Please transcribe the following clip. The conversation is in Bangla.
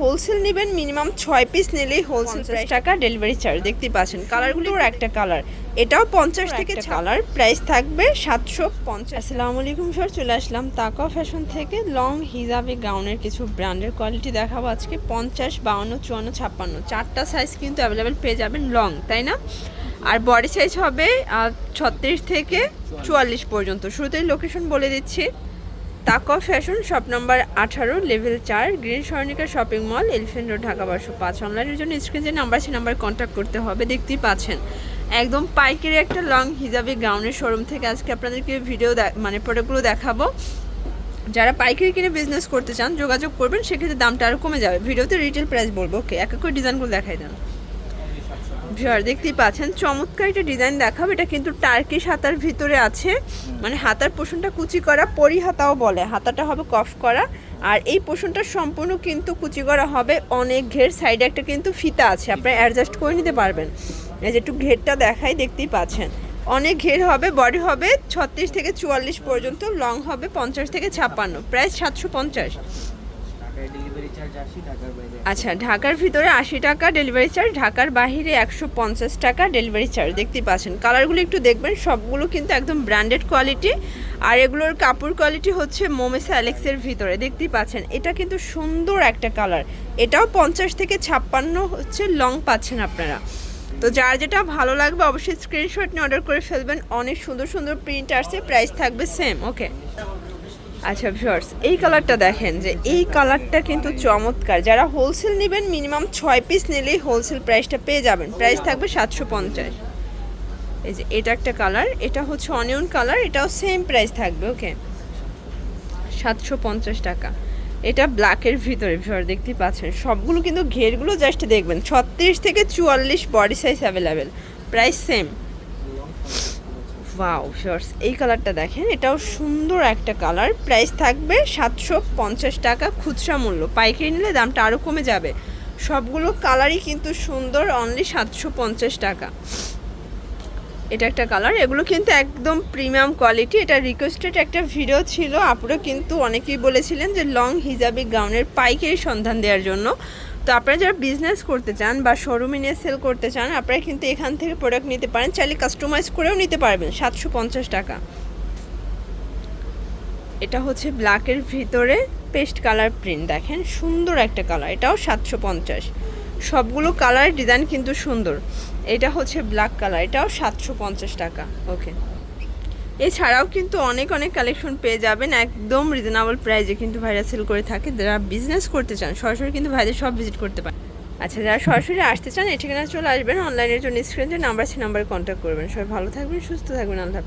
হোলসেল নেবেন মিনিমাম ছয় পিস নিলেই হোলসেল প্রাইস টাকা ডেলিভারি চার্জ দেখতেই পাচ্ছেন। কালারগুলোর একটা কালার এটাও পঞ্চাশ থেকে কালার প্রাইস থাকবে সাতশো পঞ্চাশ। আসসালামু আলাইকুম স্যার চলে আসলাম তাকা ফ্যাশন থেকে। লং হিজাবে গাউনের কিছু ব্র্যান্ডের কোয়ালিটি দেখাবো আজকে। পঞ্চাশ বাউন্ন চুয়ান্ন ছাপ্পান্ন। চারটা সাইজ কিন্তু অ্যাভেলেবেল পেয়ে যাবেন লং তাই না? আর বডি সাইজ হবে ছত্রিশ থেকে চুয়াল্লিশ পর্যন্ত। শুরুতেই লোকেশন বলে দিচ্ছি। তাকওয়া ফ্যাশন, শপ নম্বর আঠারো, লেভেল চার, green Swarnika shopping mall, elephant road, Dhaka বারোশো পাঁচ। অনলাইনের জন্য স্ক্রিন নাম্বার আছে নাম্বার কন্ট্যাক্ট করতে হবে, দেখতেই পাচ্ছেন। একদম পাইকারি একটা লং হিজাবি গাউনের শোরুম থেকে আজকে আপনাদেরকে ভিডিও মানে প্রোডাক্টগুলো দেখাবো। যারা পাইকারি কিনে বিজনেস করতে চান, যোগাযোগ করবেন, সেক্ষেত্রে দামটা আরও কমে যাবে। ভিডিওতে রিটেল প্রাইস বলব। ওকে এক এক করে ডিজাইনগুলো দেখাই দেন। ভিউয়ার দেখতেই পাচ্ছেন, চমৎকার একটা ডিজাইন দেখাবো। এটা কিন্তু টার্কিশ হাতার ভিতরে আছে। মানে হাতার পোষণটা কুচি করা, পরি হাতাও বলে। হাতাটা হবে কফ করা। আর এই পোষণটা সম্পূর্ণ কিন্তু কুচি করা হবে। অনেক ঘের সাইডে একটা কিন্তু ফিতা আছে। আপনারা অ্যাডজাস্ট করে নিতে পারবেন। এই যে একটু ঘেরটা দেখাই, দেখতেই পাচ্ছেন। অনেক ঘের হবে বডি হবে ছত্রিশ থেকে চুয়াল্লিশ পর্যন্ত লং হবে পঞ্চাশ থেকে ছাপ্পান্ন। প্রায় সাতশো পঞ্চাশ। আচ্ছা ঢাকার ভিতরে আশি টাকা ডেলিভারি চার্জ ঢাকার বাইরে একশো পঞ্চাশ টাকা ডেলিভারি চার্জ দেখতে পাচ্ছেন কালারগুলো একটু দেখবেন, সবগুলো কিন্তু একদম ব্র্যান্ডেড কোয়ালিটি আর এগুলোর কাপড় কোয়ালিটি হচ্ছে মোমেসা অ্যালেক্সের ভিতরে। দেখতেই পাচ্ছেন, এটা কিন্তু সুন্দর একটা কালার এটাও পঞ্চাশ থেকে ছাপ্পান্ন হচ্ছে লং পাচ্ছেন আপনারা। তো যার যেটা ভালো লাগবে অবশ্যই স্ক্রিনশট নিয়ে অর্ডার করে ফেলবেন। অনেক সুন্দর সুন্দর প্রিন্ট আসছে প্রাইস থাকবে সেম ওকে আচ্ছা ভিউয়ার্স এই কালারটা দেখেন যে এই কালারটা কিন্তু চমৎকার। যারা হোলসেল নেবেন মিনিমাম ছয় পিস নিলেই হোলসেল প্রাইসটা পেয়ে যাবেন। প্রাইস থাকবে সাতশো পঞ্চাশ। এই যে, এটা একটা কালার এটা হচ্ছে অনিয়ন কালার এটাও সেম প্রাইস থাকবে ওকে সাতশো পঞ্চাশ টাকা। এটা ব্ল্যাকের ভিতরে ভিউয়ার দেখতেই পাচ্ছেন। সবগুলো কিন্তু ঘেরগুলো জাস্ট দেখবেন। ছত্রিশ থেকে চুয়াল্লিশ body size available price same wow shorts এই কালারটা দেখেন, এটাও সুন্দর একটা কালার প্রাইস থাকবে সাতশো পঞ্চাশ টাকা, খুচরা মূল্য। পাইকারি নিলে দামটা আরও কমে যাবে। সবগুলো কালারই কিন্তু সুন্দর অনলি সাতশো পঞ্চাশ টাকা। এটা একটা কালার এগুলো কিন্তু একদম প্রিমিয়াম কোয়ালিটি এটা রিকোয়েস্টেড একটা ভিডিও ছিল, আপুরা কিন্তু অনেকেই বলেছিলেন যে লং হিজাবি গাউনের পাইকারি সন্ধান দেওয়ার জন্য। তো আপনারা যারা বিজনেস করতে চান বা শোরুমে নিয়ে সেল করতে চান, আপনারা কিন্তু এখান থেকে প্রোডাক্ট নিতে পারেন। চাইলে কাস্টমাইজ করেও নিতে পারবেন, সাতশো পঞ্চাশ টাকা। এটা হচ্ছে ব্ল্যাকের ভিতরে পেস্ট কালার প্রিন্ট দেখেন। সুন্দর একটা কালার এটাও সাতশো পঞ্চাশ। সবগুলো কালার ডিজাইন কিন্তু সুন্দর। এটা হচ্ছে ব্ল্যাক কালার এটাও সাতশো পঞ্চাশ টাকা। ওকে এছাড়াও কিন্তু অনেক অনেক কালেকশন পেয়ে যাবেন একদম রিজনেবল প্রাইসে কিন্তু ভাইরা সেল করে থাকে। যারা বিজনেস করতে চান, সরাসরি কিন্তু ভাইদের সব ভিজিট করতে পারেন। আচ্ছা যারা সরাসরি আসতে চান, এই ঠিকানা চলে আসবেন। অনলাইনের জন্য স্ক্রিনে নাম্বার আছে নাম্বারে কন্ট্যাক্ট করবেন। সবাই ভালো থাকবেন, সুস্থ থাকবেন, আল্লাহ